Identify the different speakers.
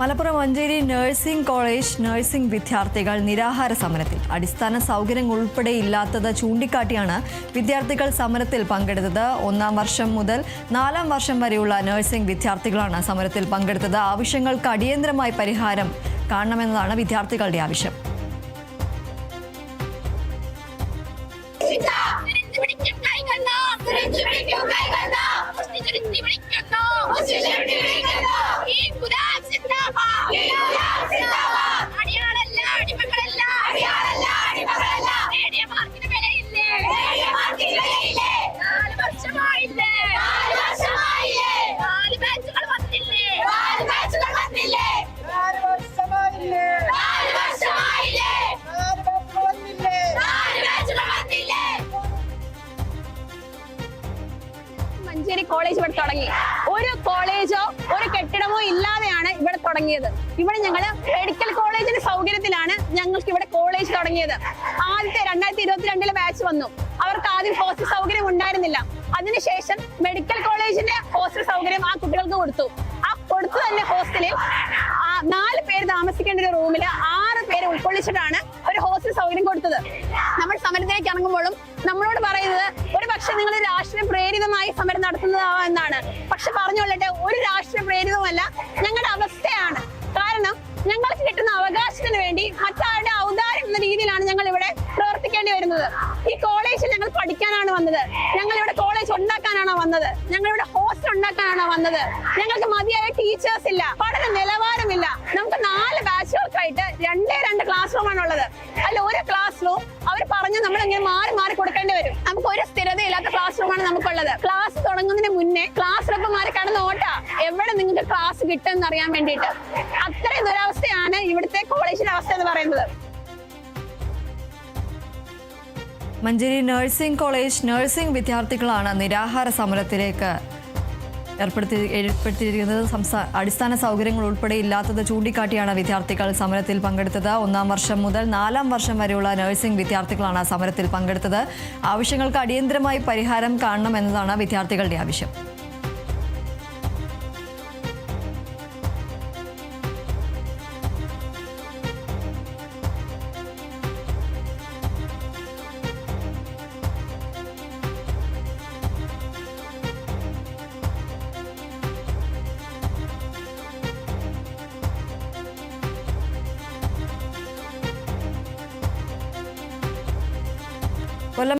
Speaker 1: Malappuram Manjeri nursing college nursing വിദ്യാർത്ഥികൾ നിരാഹാര സമരത്തിൽ. അടിസ്ഥാന സൗകര്യങ്ങൾ ഉൾപ്പെടെ ഇല്ലാത്തത് ചൂണ്ടിക്കാട്ടിയാണ് വിദ്യാർത്ഥികൾ സമരത്തിൽ പങ്കെടുത്തത്. ഒന്നാം വർഷം മുതൽ നാലാം വർഷം വരെയുള്ള നഴ്സിംഗ് വിദ്യാർത്ഥികളാണ് സമരത്തിൽ പങ്കെടുത്തത്. ആവശ്യങ്ങൾക്ക് അടിയന്തരമായി പരിഹാരം കാണണമെന്നതാണ് വിദ്യാർത്ഥികളുടെ ആവശ്യം.
Speaker 2: തിരിച്ചു പിടിക്കും തിരിച്ചു പിടിക്കും
Speaker 3: കോളേജ് ഇവിടെ തുടങ്ങി. ഒരു കോളേജോ ഒരു കെട്ടിടമോ ഇല്ലാതെയാണ് ഇവിടെ തുടങ്ങിയത്. ഇവിടെ ഞങ്ങൾ മെഡിക്കൽ കോളേജിന്റെ സൗകര്യത്തിലാണ് ഞങ്ങൾക്ക് ഇവിടെ കോളേജ് തുടങ്ങിയത്. ആദ്യത്തെ രണ്ടായിരത്തി ഇരുപത്തിരണ്ടിലെ ബാച്ച് വന്നു. അവർക്ക് ആദ്യം ഹോസ്റ്റൽ സൗകര്യം ഉണ്ടായിരുന്നില്ല. അതിനുശേഷം മെഡിക്കൽ കോളേജിന്റെ ഹോസ്റ്റൽ സൗകര്യം ആ കുട്ടികൾക്ക് കൊടുത്തു. ആ കൊടുത്തു തന്നെ ഹോസ്റ്റലിൽ നാല് പേര് താമസിക്കേണ്ട ഒരു റൂമിൽ ആറ് പേര് ഉൾക്കൊള്ളിച്ചിട്ടാണ് ഒരു ഹോസ്റ്റൽ സൗകര്യം കൊടുത്തത്. നമ്മൾ സമരത്തിലേക്ക് ഇറങ്ങുമ്പോഴും നമ്മളോട് പറയുന്നത് ഒരു പക്ഷെ നിങ്ങൾ രാഷ്ട്രീയ എന്നാണ്. പക്ഷെ പറഞ്ഞുകൊള്ളട്ടെ ഒരു രാഷ്ട്രീയ പ്രേരിതമല്ല ഞങ്ങളുടെ അവസ്ഥയാണ്. കാരണം ഞങ്ങൾക്ക് കിട്ടുന്ന അവകാശത്തിന് വേണ്ടി മറ്റാരുടെ ഔദാര്യം എന്ന രീതിയിലാണ് ഞങ്ങൾ ഇവിടെ പ്രവർത്തിക്കേണ്ടി വരുന്നത്. ഈ കോളേജിൽ ഞങ്ങൾ പഠിക്കാനാണ് വന്നത്. ഞങ്ങൾ ഇവിടെ കോളേജ് ഉണ്ടാക്കാനാണോ വന്നത്. ഞങ്ങൾ ഇവിടെ ഹോസ്റ്റൽ ഉണ്ടാക്കാനാണോ വന്നത്. ഞങ്ങൾക്ക് മതിയായ ടീച്ചേഴ്സ് ഇല്ല. പഠന നിലവാരമില്ല. നമുക്ക് നാല് ബാച്ചുകൾക്കായിട്ട് രണ്ടേ രണ്ട് ക്ലാസ് റൂമാണ് ഉള്ളത് അല്ല ഒരു ക്ലാസ് റൂം അവർ പറഞ്ഞ് നമ്മൾ ഇങ്ങനെ മാറി മാറി കൊടുക്കേണ്ടി വരും. നമുക്ക് ഒരു സ്ഥിരതയില്ലാത്ത ക്ലാസ് റൂമാണ് നമുക്കുള്ളത്. എവിടെ നിങ്ങൾക്ക് ക്ലാസ് കിട്ടുമെന്ന് അറിയാൻ വേണ്ടിയിട്ട്. അത്രയും ദുരവസ്ഥയാണ് ഇവിടുത്തെ കോളേജിലെ അവസ്ഥ എന്ന് പറയുന്നത്.
Speaker 1: മഞ്ചേരി നഴ്സിംഗ് കോളേജ് നഴ്സിംഗ് വിദ്യാർത്ഥികളാണ് നിരാഹാര സമരത്തിലേക്ക് ഏർപ്പെടുത്തി ഏർപ്പെടുത്തിയിരിക്കുന്നത്. സംസ്ഥാന അടിസ്ഥാന സൗകര്യങ്ങൾ ഉൾപ്പെടെ ഇല്ലാത്തത് ചൂണ്ടിക്കാട്ടിയാണ് വിദ്യാർത്ഥികൾ സമരത്തിൽ പങ്കെടുത്തത്. ഒന്നാം വർഷം മുതൽ നാലാം വർഷം വരെയുള്ള നഴ്സിംഗ് വിദ്യാർത്ഥികളാണ് സമരത്തിൽ പങ്കെടുത്തത്. ആവശ്യങ്ങൾക്ക് അടിയന്തരമായി പരിഹാരം കാണണമെന്നതാണ് വിദ്യാർത്ഥികളുടെ ആവശ്യം.